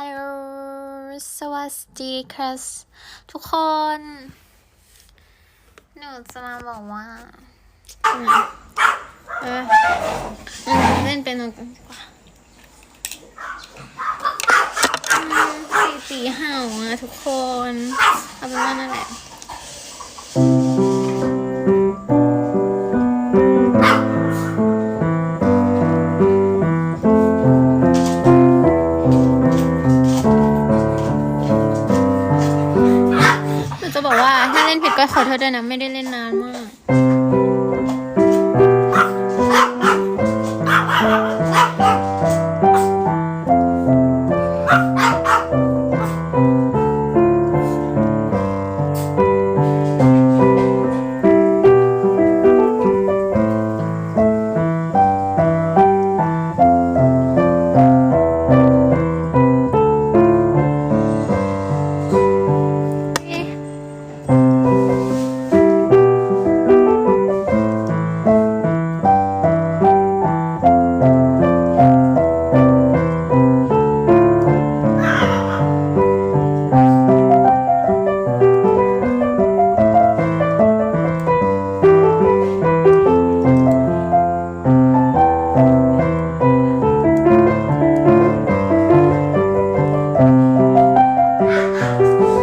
ฮัลโหล สวัสดีครับ ทุกคน หนูจะมาบอกว่า เออเล่นเป็นโนกันดีกว่าสี่สี่เห่าอะทุกคน เอาเป็นว่านั่นแหละ หนูจะบอกว่าถ้าเล่นผิดก็ขอโทษด้วยนะ ไม่ได้เล่นนานมาก Lord.